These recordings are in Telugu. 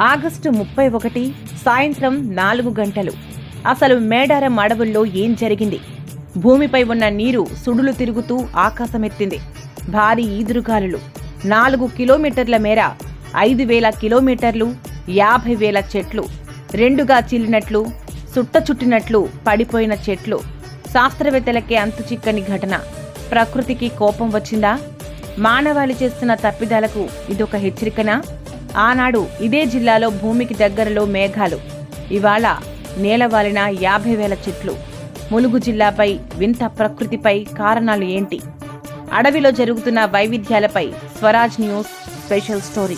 ఆగస్టు ముప్పై ఒకటి సాయంత్రం నాలుగు గంటలు. అసలు మేడారం అడవుల్లో ఏం జరిగింది? భూమిపై ఉన్న నీరు సుడులు తిరుగుతూ ఆకాశమెత్తింది. భారీ ఈదురుగాలులు. నాలుగు కిలోమీటర్ల మేర ఐదు వేల కిలోమీటర్లు యాభై వేల చెట్లు రెండుగా చిల్లినట్లు సుట్ట చుట్టినట్లు పడిపోయిన చెట్లు. శాస్త్రవేత్తలకే అంతు చిక్కని ఘటన. ప్రకృతికి కోపం వచ్చిందా? మానవాళి చేస్తున్న తప్పిదాలకు ఇదొక హెచ్చరికనా? ఆనాడు ఇదే జిల్లాలో భూమికి దగ్గరలో మేఘాలు. ఇవాళ నేలవాలిన యాభై వేల చెట్లు. ములుగు జిల్లాపై వింత ప్రకృతిపై కారణాలు ఏంటి? అడవిలో జరుగుతున్న వైవిధ్యాలపై స్వరాజ్ న్యూస్ స్పెషల్ స్టోరీ.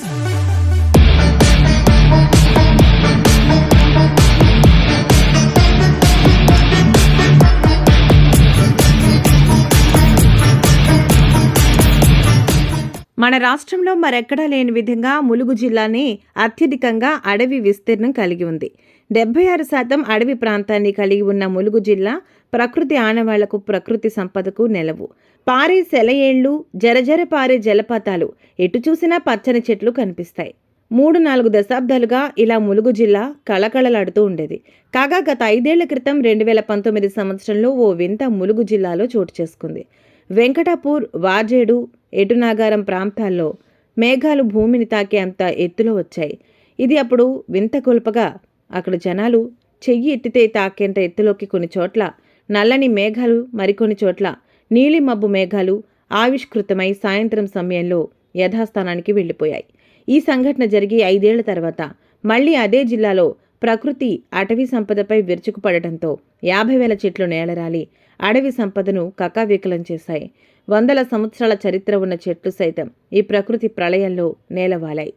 మన రాష్ట్రంలో మరెక్కడా లేని విధంగా ములుగు జిల్లానే అత్యధికంగా అడవి విస్తీర్ణం కలిగి ఉంది. డెబ్బై ఆరు శాతం అడవి ప్రాంతాన్ని కలిగి ఉన్న ములుగు జిల్లా ప్రకృతి ఆనవాళ్ళకు ప్రకృతి సంపదకు నెలవు. పారే సెలయేళ్ళు జరజర పారే జలపాతాలు. ఎటు చూసినా పచ్చని చెట్లు కనిపిస్తాయి. మూడు నాలుగు దశాబ్దాలుగా ఇలా ములుగు జిల్లా కళకళలాడుతూ ఉండేది. కాగా గత ఐదేళ్ళ క్రితం రెండు వేల పంతొమ్మిది సంవత్సరంలో ఓ వింత ములుగు జిల్లాలో చోటు చేసుకుంది. వెంకటాపూర్ వాజేడు ఎటునాగారం ప్రాంతాల్లో మేఘాలు భూమిని తాకే అంత ఎత్తులో వచ్చాయి. ఇది అప్పుడు వింత కొల్పగా అక్కడ జనాలు చెయ్యి ఎత్తితే తాకేంత ఎత్తులోకి కొన్ని చోట్ల నల్లని మేఘాలు మరికొన్ని చోట్ల నీలి మబ్బు మేఘాలు ఆవిష్కృతమై సాయంత్రం సమయంలో యథాస్థానానికి వెళ్ళిపోయాయి. ఈ సంఘటన జరిగి ఐదేళ్ళ తర్వాత మళ్ళీ అదే జిల్లాలో ప్రకృతి అటవీ సంపదపై విరుచుకుపడటంతో యాభై వేల చెట్లు నేలరాలి అడవి సంపదను కకావికలం చేశాయి. వందల సంవత్సరాల చరిత్ర ఉన్న చెట్లు సైతం ఈ ప్రకృతి ప్రళయంలో నేలవాలాయి.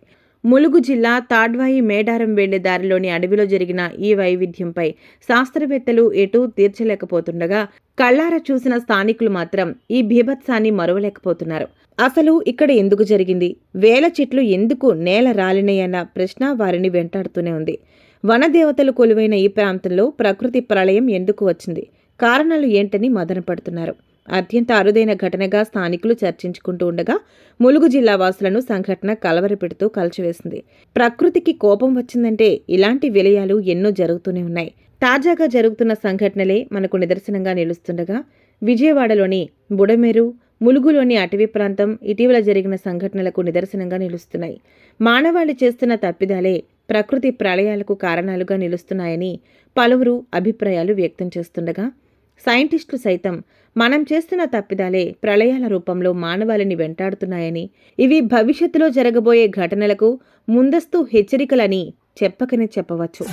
ములుగు జిల్లా తాడ్వాయి మేడారం వెళ్ళే దారిలోని అడవిలో జరిగిన ఈ వైవిధ్యంపై శాస్త్రవేత్తలు ఎటూ తీర్చలేకపోతుండగా కళ్ళార చూసిన స్థానికులు మాత్రం ఈ బీభత్సాన్ని మరువలేకపోతున్నారు. అసలు ఇక్కడ ఎందుకు జరిగింది? వేల చెట్లు ఎందుకు నేల రాలినాయన్న ప్రశ్న వారిని వెంటాడుతూనే ఉంది. వనదేవతలు కొలువైన ఈ ప్రాంతంలో ప్రకృతి ప్రళయం ఎందుకు వచ్చింది? కారణాలు ఏంటని మదనపడుతున్నారు. అత్యంత అరుదైన ఘటనగా స్థానికులు చర్చించుకుంటూ ఉండగా ములుగు జిల్లా వాసులను సంఘటన కలవరపెడుతూ కలిచివేసింది. ప్రకృతికి కోపం వచ్చిందంటే ఇలాంటి విలయాలు ఎన్నో జరుగుతూనే ఉన్నాయి. తాజాగా జరుగుతున్న సంఘటనలే మనకు నిదర్శనంగా నిలుస్తుండగా విజయవాడలోని బుడమేరు ములుగులోని అటవీ ప్రాంతం ఇటీవల జరిగిన సంఘటనలకు నిదర్శనంగా నిలుస్తున్నాయి. మానవాళి చేస్తున్న తప్పిదాలే ప్రకృతి ప్రళయాలకు కారణాలుగా నిలుస్తున్నాయని పలువురు అభిప్రాయాలు వ్యక్తం చేస్తుండగా సైంటిస్టులు సైతం మనం చేస్తున్న తప్పిదాలే ప్రళయాల రూపంలో మానవాళిని వెంటాడుతున్నాయని ఇవి భవిష్యత్తులో జరగబోయే ఘటనలకు ముందస్తు హెచ్చరికలని చెప్పకనే చెప్పవచ్చు.